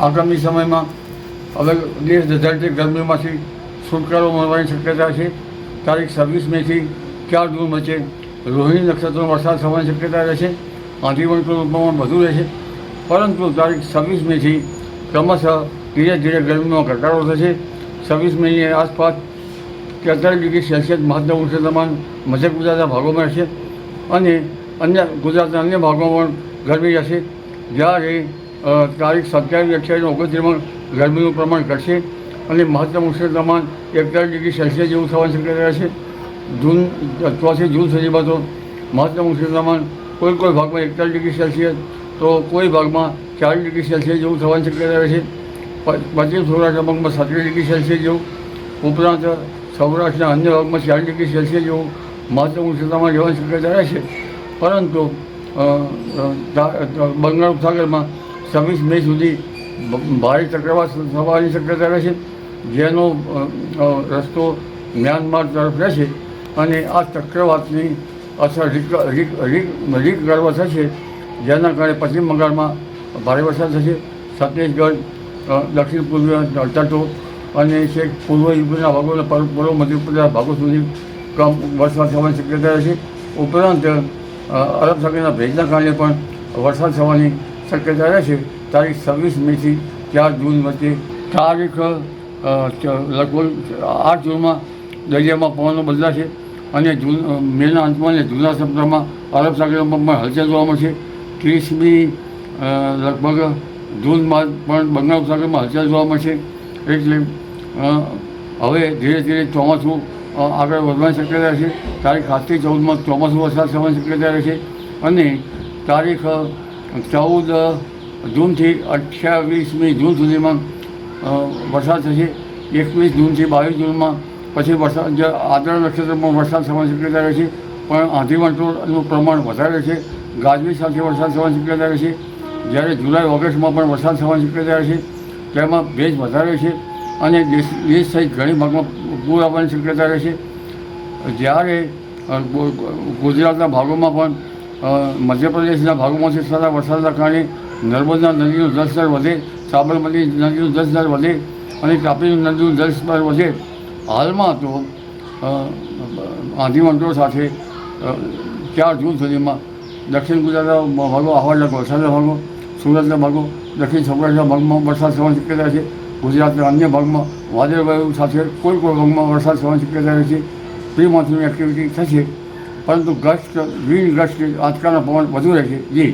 આગામી સમયમાં હવે દેશ ધજાડતી ગરમીમાંથી છુટકારો મળવાની શક્યતા છે. તારીખ છવ્વીસ મેથી ચાર જૂન વચ્ચે રોહિણી નક્ષત્રનો વરસાદ થવાની શક્યતા રહેશે. આંધી વંટોનું પ્રમાણ વધુ રહેશે. પરંતુ તારીખ છવ્વીસ મેથી ક્રમશઃ ધીરે ધીરે ગરમીમાં ઘટાડો થશે. છવ્વીસ મેની આસપાસ તેતાલીસ ડિગ્રી સેલ્સિયસ મહત્તમ ઉષ્ણતામાન મધ્ય ગુજરાતના ભાગોમાં રહેશે. અને અન્ય ગુજરાતના અન્ય ભાગોમાં પણ ગરમી રહેશે. જ્યારે તારીખ સત્યાવીસ અઠ્યાવીસ ઓગણત્રીસમાં ગરમીનું પ્રમાણ ઘટશે અને મહત્તમ ઉષ્ણતામાન એકતાલીસ ડિગ્રી સેલ્સિયસ જેવું થવાની શક્યતા રહેશે. જૂન, ચોથી જૂન સુધીમાં તો મહત્તમ ઉષ્ણતામાન કોઈ કોઈ ભાગમાં એકતાલીસ ડિગ્રી સેલ્સિયસ તો કોઈ ભાગમાં ચાલીસ ડિગ્રી સેલ્સિયસ જેવું થવાની શક્યતા પ- પશ્ચિમ સૌરાષ્ટ્રના ભાગમાં સત્રીસ ડિગ્રી સેલ્સિયસ જેવું, ઉપરાંત સૌરાષ્ટ્રના અન્ય ભાગમાં ચાલીસ ડિગ્રી સેલ્સિયસ જેવું મહત્તમ ઉષ્ણતામાન જવાની શક્યતા રહેશે. પરંતુ બંગાળ ઉપસાગરમાં છવ્વીસ મે સુધી ભારે ચક્રવાત થવાની શક્યતા રહેશે, જેનો રસ્તો મ્યાનમાર તરફ રહેશે અને આ ચક્રવાતની અસર રીક રીક રીક ગર્વ થશે, જેના કારણે પશ્ચિમ બંગાળમાં ભારે વરસાદ થશે, છત્તીસગઢ દક્ષિણ પૂર્વીય તટો અને છેક પૂર્વ યુપીના ભાગો પર- પૂર્વ મધ્યપ્રદેશ ભાગો સુધી કમ વરસાદ થવાની શક્યતા રહેશે. ઉપરાંત અરબ સાગરના ભેજના કારણે પણ વરસાદ થવાની શક્યતા રહેશે તારીખ છવ્વીસ મેથી ચાર જૂન વચ્ચે. તારીખ લગભગ આઠ જૂનમાં દરિયામાં પવનો બદલાશે અને જૂન મેના અંતમાં અને જૂના સપ્તાહમાં અરબ સાગરમાં પણ હલચલ જોવા મળશે. ત્રીસમી લગભગ જૂનમાં પણ બંગાળ ઉપસાગરમાં હલચલ જોવા મળશે. એટલે હવે ધીરે ધીરે ચોમાસું આગળ વધવાની શક્યતા છે તારીખ સાતથી ચૌદમાં ચોમાસું વરસાદ થવાની શક્યતા રહેશે. અને તારીખ ચૌદ જૂનથી અઠ્યાવીસમી જૂન સુધીમાં વરસાદ થશે. એકવીસ જૂનથી બાવીસ જૂનમાં, પછી વરસાદ આદરણ આદરા નક્ષત્રમાં વરસાદ થવાની શક્યતા રહેશે પણ આંધી વંટોળનું પ્રમાણ વધારે છે. ગાજવી સાથે વરસાદ થવાની શક્યતા રહેશે જ્યારે જુલાઈ, ઓગસ્ટમાં પણ વરસાદ થવાની શક્યતા રહેશે તેમાં ભેજ વધારે છે અને દેશ દેશ સહિત ઘણી ભાગમાં પૂર આવવાની શક્યતા રહેશે જ્યારે ગુજરાતના ભાગોમાં પણ મધ્યપ્રદેશના ભાગોમાંથી થતા વરસાદના કારણે નર્મદા નદીનું જળસ્તર વધે સાબરમતી નદીનું જળસ્તર વધે અને તાપી નદીનું જળસ્તર વધે. હાલમાં તો અ, સાથે ચાર જૂન સુધીમાં દક્ષિણ ગુજરાતના ભાગો આહવાડના વરસાદના ભાગો સુરતના ભાગો દક્ષિણ સૌરાષ્ટ્રના ભાગમાં વરસાદ થવાની શક્યતા છે. ગુજરાતના અન્ય ભાગમાં વાદળવાયુ સાથે કોઈ કોઈ ભાગમાં વરસાદ થવાની શક્યતા છે પ્રી એક્ટિવિટી થશે. પરંતુ ગ્રસ્ત ગસ્ટ આજકાલના પવન વધુ રહેશે જી.